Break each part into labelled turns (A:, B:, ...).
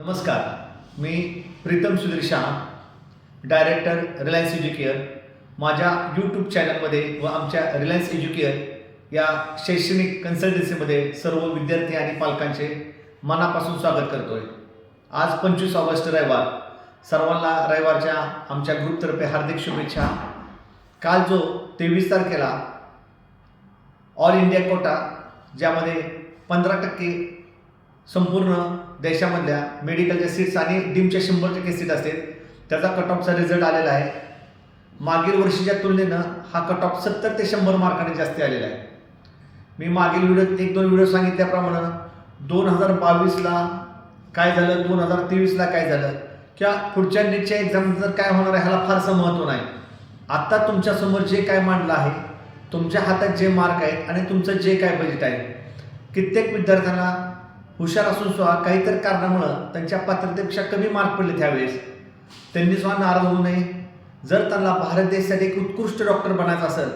A: नमस्कार. मी Pritam Sudhir Shah director Reliance Educare माझ्या YouTube चॅनलमध्ये व आमच्या रिलायन्स एज्युकेअर या शैक्षणिक कन्सल्टन्सीमध्ये सर्व विद्यार्थी आणि पालकांचे मनापासून स्वागत करतोय. आज पंचवीस ऑगस्ट रविवार. सर्वांना रविवारच्या आमच्या ग्रुपतर्फे हार्दिक शुभेच्छा. काल जो तेवीस तारखेला ऑल इंडिया कोटा ज्यामध्ये पंधरा टक्के संपूर्ण देशामधल्या मेडिकलच्या सीट्स आणि डीमच्या शंभर टक्के सीट असतील. त्याचा कट ऑफचा रिझल्ट आलेला आहे. मागील वर्षीच्या तुलनेनं हा कट ऑफ सत्तर ते शंभर मार्काने जास्ती आलेला आहे. मी मागील व्हिडिओ एक दोन व्हिडिओ सांगितल्याप्रमाणे दोन हजार बावीसला काय झालं दोन हजार तेवीसला काय झालं किंवा पुढच्या नीटच्या एक्झाम जर काय होणार आहे ह्याला फारसं महत्त्व नाही. आत्ता तुमच्यासमोर जे काय मांडलं आहे तुमच्या हातात जे मार्क आहेत आणि तुमचं जे काय बजेट आहे कित्येक विद्यार्थ्यांना हुशार असून सुद्धा काहीतरी कारणामुळं त्यांच्या पात्रतेपेक्षा कमी मार्क पडले त्यावेळेस. त्यांनी सुद्धा नाराज होऊ नये. जर त्यांना भारत देशासाठी एक उत्कृष्ट डॉक्टर बनायचं असेल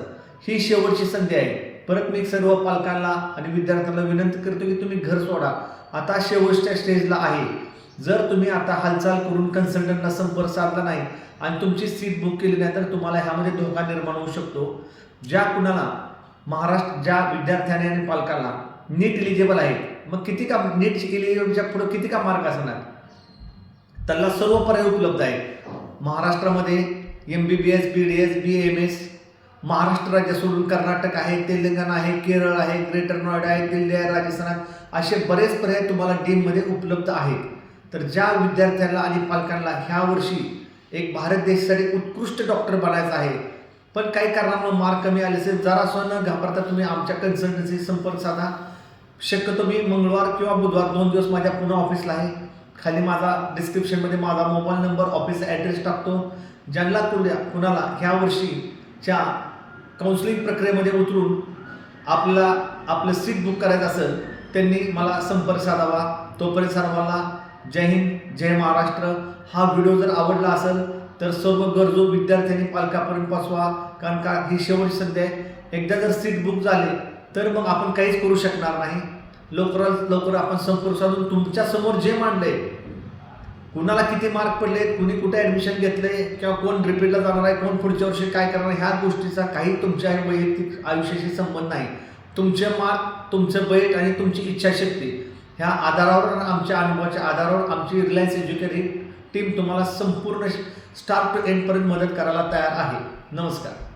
A: ही शेवटची संधी आहे. परत मी सर्व पालकांना आणि विद्यार्थ्यांना विनंती करतो की तुम्ही घर सोडा. आता शेवटच्या स्टेजला आहे. जर तुम्ही आता हालचाल करून कन्सल्टंटला संपर्क साधला नाही आणि तुमची सीट बुक केली नाही तर तुम्हाला ह्यामध्ये धोका निर्माण होऊ शकतो. ज्या कुणाला महाराष्ट्र ज्या विद्यार्थ्याने आणि पालकांना नीट एलिजिबल आहेत. मग किती का नीट एलिजिबलच्या पुढे किती का मार्क असणार? त्यांना सर्व पर्याय उपलब्ध आहेत. महाराष्ट्रामध्ये M B B S B D S B M S Maharashtra राज्य सोडून कर्नाटक आहे तेलंगणा आहे केरळ आहे ग्रेटर नोएडा आहे दिल्ली आहे राजस्थान असे बरेच पर्याय तुम्हाला डीममध्ये उपलब्ध आहेत. तर ज्या विद्यार्थ्यांना आणि पालकांना ह्या वर्षी एक भारत देशासाठी उत्कृष्ट डॉक्टर बनायचं आहे पण काही कारणामुळे मार्क कमी आले असेल जरासं न घाबरता तुम्ही आमच्या कन्सल्टन्सी संपर्क साधा. शक्यतो मी मंगळवार किंवा बुधवार दोन दिवस माझ्या पुन्हा ऑफिसला आहे. खाली माझा डिस्क्रिप्शनमध्ये माझा मोबाईल नंबर ऑफिस ॲड्रेस टाकतो. ज्यांना कुण्या कुणाला? ह्या वर्षीच्या काउन्सिलिंग प्रक्रियेमध्ये उतरून आपल्याला आपलं सीट बुक करायचं असेल त्यांनी मला संपर्क साधावा. तोपर्यंत सर्वांना जय हिंद जय महाराष्ट्र. हा व्हिडिओ जर आवडला असेल तर सर्व गरजू विद्यार्थ्यांनी पालकापर्यंत पोचवा कारण का ही शेवटची संधी आहे. एकदा जर सीट बुक झाली तर मग आपण काहीच करू शकणार नाही. लवकरात लवकर आपण संपर्क साधून तुमच्यासमोर जे मांडलंय कुणाला किती मार्क पडले कुणी कुठे ॲडमिशन घेतले किंवा कोण रिपीटला जाणार आहे कोण पुढच्या वर्षी काय करणार आहे, ह्या गोष्टीचा काही तुमच्या वैयक्तिक आयुष्याशी संबंध नाही. तुमचे मार्क तुमचं बजेट आणि तुमची इच्छाशक्ती ह्या आधारावर आमच्या अनुभवाच्या आधारावर आमची रिलायन्स एज्युकेटिव्ह टीम तुम्हाला संपूर्ण स्टार्ट टू एंडपर्यंत मदत करायला तयार आहे. नमस्कार.